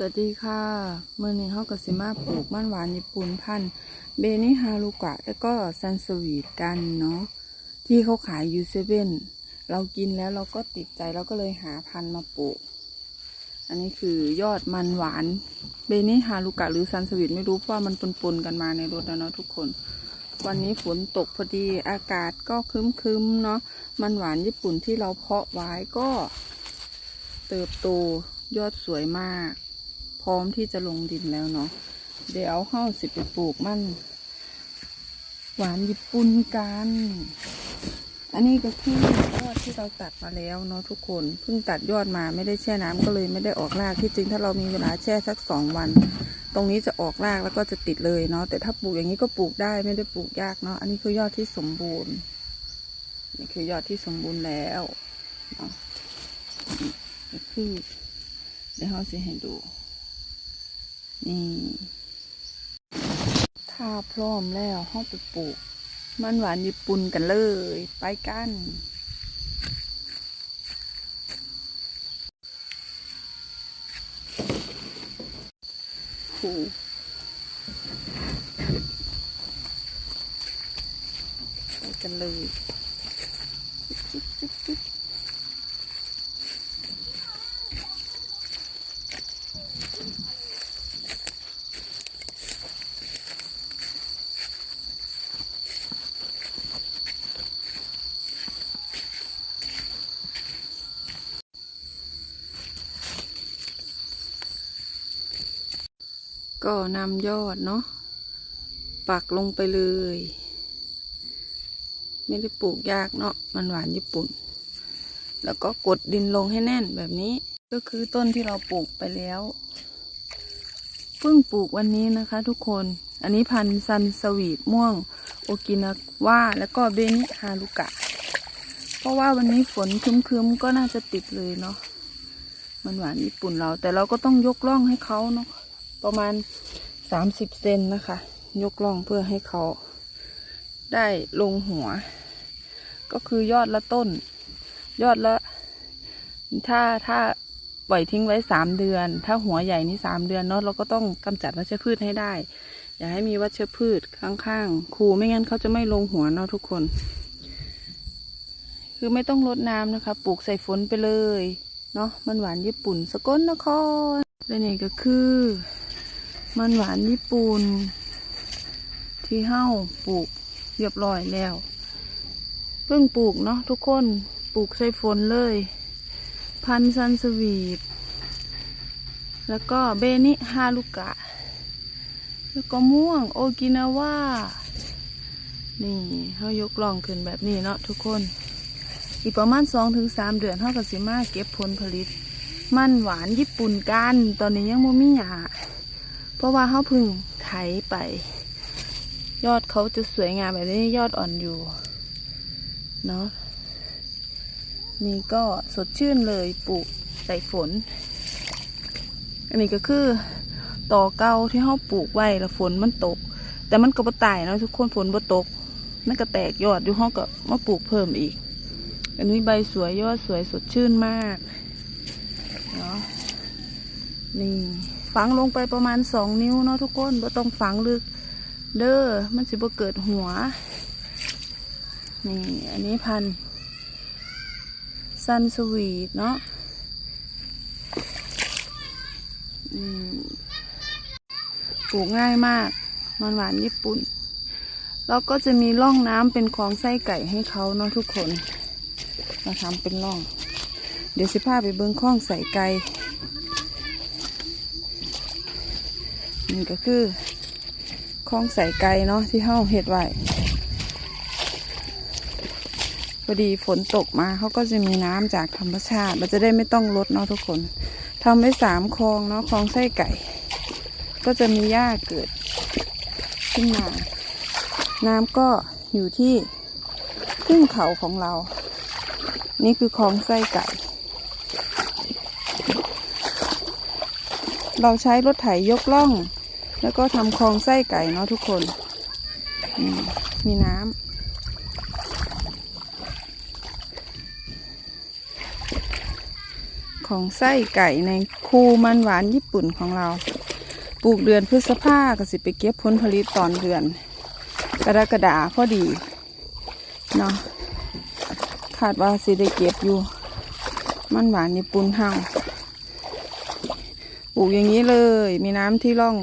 สวัสดีค่ะเมื่อนี้เฮาก็สิมาปลูกมันหวานญี่ปุ่นพันธุ์เบนิฮารุกะ แล้วก็ซันสวีทกันเนาะที่เขาขายยูเซเว่นเรากินแล้วเราก็ติดใจเราก็เลยหาพันธุ์มาปลูก อันนี้คือยอดมันหวานเบนิฮารุกะหรือซันสวีทไม่รู้เพราะมันปนๆกันมาในรถนะเนาะทุกคน วันนี้ฝนตกพอดีอากาศก็คึ้มๆเนาะมันหวานญี่ปุ่นที่เราเพาะไว้ก็ เติบโตยอดสวยมาก ร้อมที่จะลงดินแล้วเนาะเดี๋ยวเฮาสิไปปลูกมันหวานญี่ปุ่นกัน อันนี้ก็คือยอดที่เราตัดมาแล้วเนาะทุกคนเพิ่งตัดยอดมาไม่ได้แช่น้ำก็เลยไม่ได้ออกรากที่จริงถ้าเรามีเวลาแช่สักสองวัน ตรงนี้จะออกรากแล้วก็จะติดเลยเนาะแต่ถ้าปลูกอย่างนี้ก็ปลูกได้ไม่ได้ปลูกยากเนาะอันนี้คือยอดที่สมบูรณ์นี่คือยอดที่สมบูรณ์แล้วเนาะก็คือเดี๋ยวเราจะให้ดู นี่ ถ้าพร้อมแล้วห้องไปปลูก มันหวานญี่ปุ่นกันเลย ไปกันโอ้ไปกันเลยจิ๊บจิ๊บจิ๊บ ก็นำยอดเนาะปักลงไปเลย ไม่ได้ปลูกยากเนาะมันหวานญี่ปุ่น แล้วก็กดดินลงให้แน่นแบบนี้ก็คือต้นที่เราปลูกไปแล้วเพิ่งปลูกวันนี้นะคะทุกคนอันนี้พันธุ์ซันสวีทม่วงโอกินาว่าแล้วก็เบนิฮารุกะ เพราะว่าวันนี้ฝนคึ้มๆก็น่าจะติดเลยเนาะมันหวานญี่ปุ่นเรา แต่เราก็ต้องยกล่องให้เขาเนาะ ประมาณสามสิบเซนนะคะ ยกล่องเพื่อให้เขาได้ลงหัว ก็คือยอดละต้น ยอดละ ถ้าถ้าปล่อยทิ้งไว้สามเดือน ถ้าหัวใหญ่นี่สามเดือนเนาะเราก็ต้องกำจัดวัชพืชให้ได้ อย่าให้มีวัชพืชข้างๆคูไม่งั้นเขาจะไม่ลงหัวเนาะทุกคน คือไม่ต้องรดน้ำนะคะ ปลูกใส่ฝนไปเลยเนาะมันหวานญี่ปุ่นสกลนครและนี่ก็คือ มันหวานญี่ปุ่นที่เฮ้าปลูกเรียบร้อยแล้ว เพิ่งปลูกเนาะทุกคนปลูกใส่ฝนเลย พันซันสวีทแล้วก็เบนิฮารุกะ แล้วก็ม่วงโอกินาว่า นี่เขายกล่องขึ้นแบบนี้เนาะทุกคน อีกประมาณสองถึงสามเดือนเขาก็สิมาเก็บผลผลิต มันหวานญี่ปุ่นกัน ตอนนี้ยังบ่มีหยา เพราะว่าเขาพึ่งไถไป ยอดเขาจะสวยงามแบบนี้ยอดอ่อนอยู่ เนาะนี่ก็สดชื่นเลยปลูกใส่ฝน อันนี้ก็คือต่อเก่าที่เขาปลูกไว้แล้วฝนมันตก แต่มันก็บ่ตายเนาะทุกคนฝนบ่ตกมันก็แตกยอดอยู่เขาก็มาปลูกเพิ่มอีก อันนี้ใบสวยยอดสวยสดชื่นมากเนาะนี่ ฝังลงไปประมาณสองนิ้วเนาะทุกคนบ่ต้องฝังลึก เด้อมันสิบ่เกิดหัว นี่ อันนี้พันซันสวีทเนาะปลูกง่ายมาก มันหวานญี่ปุ่น แล้วก็จะมีร่องน้ำเป็นคลองไส้ไก่ให้เขาเนาะทุกคนเราทำเป็นร่อง เดี๋ยวสิพาไปเบิ้งคลองใส่ไก่ นี่ก็คือคลองใส่ไก่เนาะที่เฮาเห็ดไว้พอดีฝนตกมาเขาก็จะมีน้ำจากธรรมชาติเราจะได้ไม่ต้องลดเนาะทุกคนทำไว้สามคลองเนาะคลองไส้ไก่ ก็จะมีหญ้าเกิดขึ้นมา น้ำก็อยู่ที่ขึ้นเขาของเรา นี่คือคลองไส้ไก่ เราใช้รถไถยกล่อง แล้วก็ทำคลองไส้ไก่เนาะทุกคนมมีน้ำของไส้ไก่ในคูมันหวานญี่ปุ่นของเรา ปลูกเดือนพฤษภาก็สิไปเก็บผลผลิตตอนเดือน กรกฎาพอดีเนาะคาดว่าสิได้เก็บอยู่ มันหวานญี่ปุ่นเฮาปลูกอย่างนี้เลย มีน้ำที่ร่อง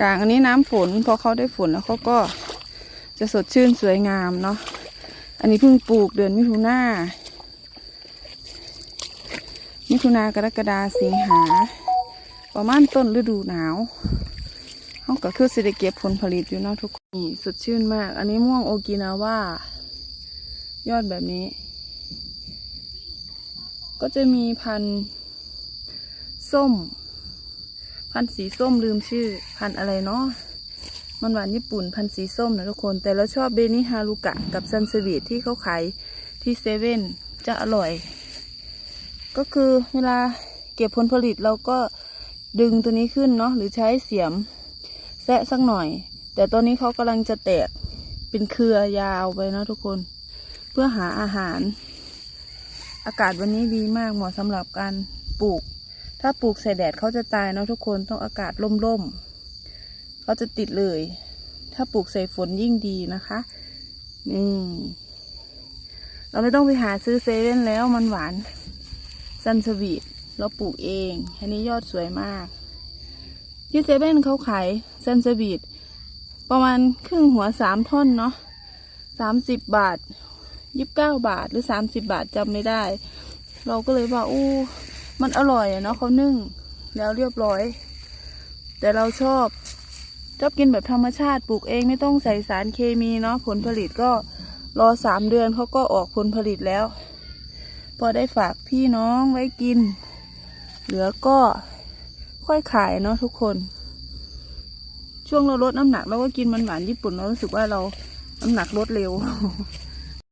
กลางอันนี้น้ำฝนพอเขาได้ฝนแล้วเขาก็จะสดชื่นสวยงามเนาะอันนี้เพิ่งปลูกเดือนมิถุนามิถุนากรกฎาสิงหา ประมาณต้นฤดูหนาวเขาก็คือสิได้เก็บผลผลิตอยู่เนาะทุกคนสดชื่นมาก อันนี้ม่วงโอกินาว่ายอดแบบนี้ ก็จะมีพันธุ์ส้ม พันธุ์สีส้มลืมชื่อ พันธุ์อะไรเนาะมันหวานญี่ปุ่นพันธุ์สีส้มนะทุกคน แต่เราชอบเบนิฮารุกะกับซันสวีทที่เขาขายที่เซเว่นจะอร่อย ก็คือเวลาเก็บผลผลิตเราก็ดึงตัวนี้ขึ้นเนาะหรือใช้เสียมแซะสักหน่อย แต่ตอนนี้เขากำลังจะแตกเป็นเครือยาวไปนะทุกคน เพื่อหาอาหาร อากาศวันนี้ดีมากเหมาะสำหรับการปลูก ถ้าปลูกใส่แดดเขาจะตายเนาะทุกคนต้องอากาศร่มๆเขาจะติดเลย ถ้าปลูกใส่ฝนยิ่งดีนะคะนี่เราไม่ต้องไปหาซื้อเซเว่นแล้วมันหวานซันสวีทเราปลูกเองอันนี้ยอดสวยมาก ที่เซเว่นเขาขายซันสวีทประมาณครึ่งหัวสามท่อนเนาะสามสิบบาทยีิบเก้าบาทหรือสามสิบบาทจำไม่ได้ เราก็เลยว่าอู้ มันอร่อยอะเนาะเขานึ่ง แล้วเรียบร้อย แต่เราชอบชอบกินแบบธรรมชาติปลูกเองไม่ต้องใส่สารเคมีเนาะผลผลิตก็รอสามเดือนเขาก็ออกผลผลิตแล้ว พอได้ฝากพี่น้องไว้กิน เหลือก็ค่อยขายเนาะทุกคน ช่วงเราลดน้ำหนักเราก็กินมันหวานญี่ปุ่นเรารู้สึกว่าเราน้ำหนักลดเร็ว